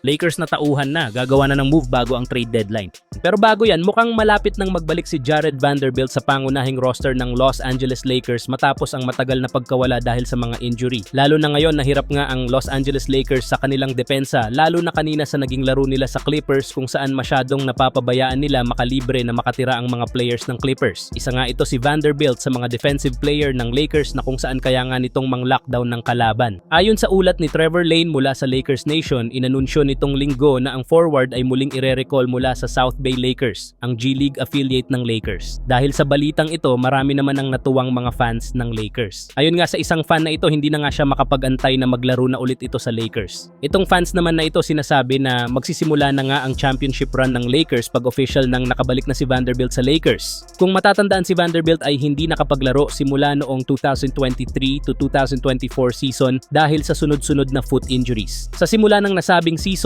Lakers na tauhan na, gagawa na ng move bago ang trade deadline. Pero bago yan, mukhang malapit nang magbalik si Jared Vanderbilt sa pangunahing roster ng Los Angeles Lakers matapos ang matagal na pagkawala dahil sa mga injury. Lalo na ngayon nahirap nga ang Los Angeles Lakers sa kanilang depensa, lalo na kanina sa naging laro nila sa Clippers kung saan masyadong napapabayaan nila makalibre na makatira ang mga players ng Clippers. Isa nga ito si Vanderbilt sa mga defensive player ng Lakers na kung saan kaya nga nitong mang lockdown ng kalaban. Ayon sa ulat ni Trevor Lane mula sa Lakers Nation, inanunsyo nitong linggo na ang forward ay muling ire-recall mula sa South Bay Lakers, ang G League affiliate ng Lakers. Dahil sa balitang ito, marami naman ang natuwang mga fans ng Lakers. Ayon nga sa isang fan na ito, hindi na nga siya makapag-antay na maglaro na ulit ito sa Lakers. Itong fans naman na ito sinasabi na magsisimula na nga ang championship run ng Lakers pag official nang nakabalik na si Vanderbilt sa Lakers. Kung matatandaan si Vanderbilt ay hindi nakapaglaro simula noong 2023 to 2024 season dahil sa sunod-sunod na foot injuries. Sa simula ng nasabing season,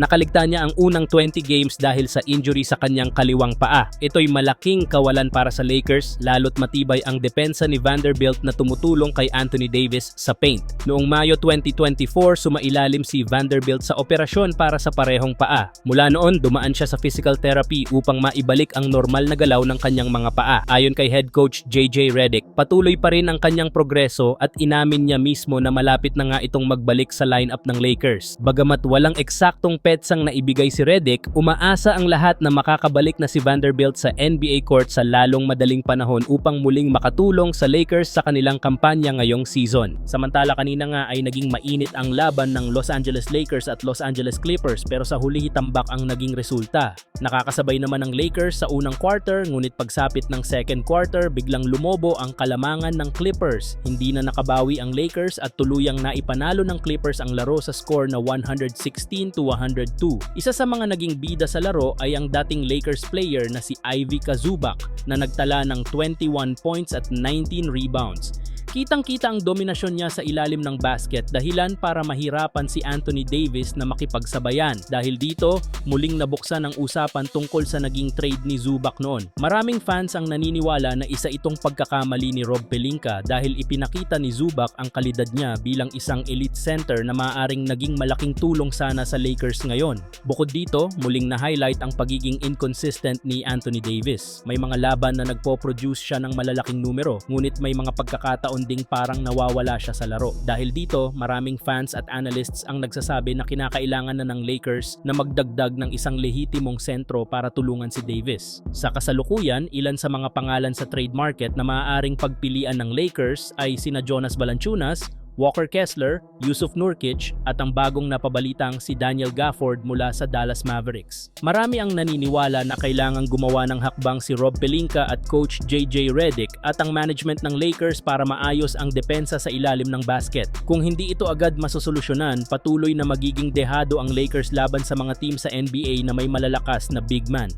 nakaligta niya ang unang 20 games dahil sa injury sa kanyang kaliwang paa. Ito'y malaking kawalan para sa Lakers lalo't matibay ang depensa ni Vanderbilt na tumutulong kay Anthony Davis sa paint. Noong Mayo 2024, sumailalim si Vanderbilt sa operasyon para sa parehong paa. Mula noon, dumaan siya sa physical therapy upang maibalik ang normal na galaw ng kanyang mga paa. Ayon kay head coach JJ Redick, patuloy pa rin ang kanyang progreso at inamin niya mismo na malapit na nga itong magbalik sa lineup ng Lakers. Bagamat walang eksaktong petsang na ibigay si Redick, umaasa ang lahat na makakabalik na si Vanderbilt sa NBA court sa lalong madaling panahon upang muling makatulong sa Lakers sa kanilang kampanya ngayong season. Samantala kanina nga ay naging mainit ang laban ng Los Angeles Lakers at Los Angeles Clippers pero sa huli hitambak ang naging resulta. Nakakasabay naman ng Lakers sa unang quarter ngunit pagsapit ng second quarter biglang lumobo ang kalamangan ng Clippers. Hindi na nakabawi ang Lakers at tuluyang naipanalo ng Clippers ang laro sa score na 116 to 102. Isa sa mga naging bida sa laro ay ang dating Lakers player na si Ivy Kazubak na nagtala ng 21 points at 19 rebounds. Kitang-kita ang dominasyon niya sa ilalim ng basket dahilan para mahirapan si Anthony Davis na makipagsabayan. Dahil dito, muling nabuksan ang usapan tungkol sa naging trade ni Zubac noon. Maraming fans ang naniniwala na isa itong pagkakamali ni Rob Pelinka dahil ipinakita ni Zubac ang kalidad niya bilang isang elite center na maaaring naging malaking tulong sana sa Lakers ngayon. Bukod dito, muling na-highlight ang pagiging inconsistent ni Anthony Davis. May mga laban na nagpo-produce siya ng malalaking numero, ngunit may mga pagkakataon ding parang nawawala siya sa laro. Dahil dito, maraming fans at analysts ang nagsasabi na kinakailangan na ng Lakers na magdagdag ng isang lehitimong sentro para tulungan si Davis. Sa kasalukuyan, ilan sa mga pangalan sa trade market na maaaring pagpilian ng Lakers ay sina Jonas Valanciunas, Walker Kessler, Yusuf Nurkic at ang bagong napabalitang si Daniel Gafford mula sa Dallas Mavericks. Marami ang naniniwala na kailangang gumawa ng hakbang si Rob Pelinka at coach JJ Redick at ang management ng Lakers para maayos ang depensa sa ilalim ng basket. Kung hindi ito agad masosolusyonan, patuloy na magiging dehado ang Lakers laban sa mga team sa NBA na may malalakas na big man.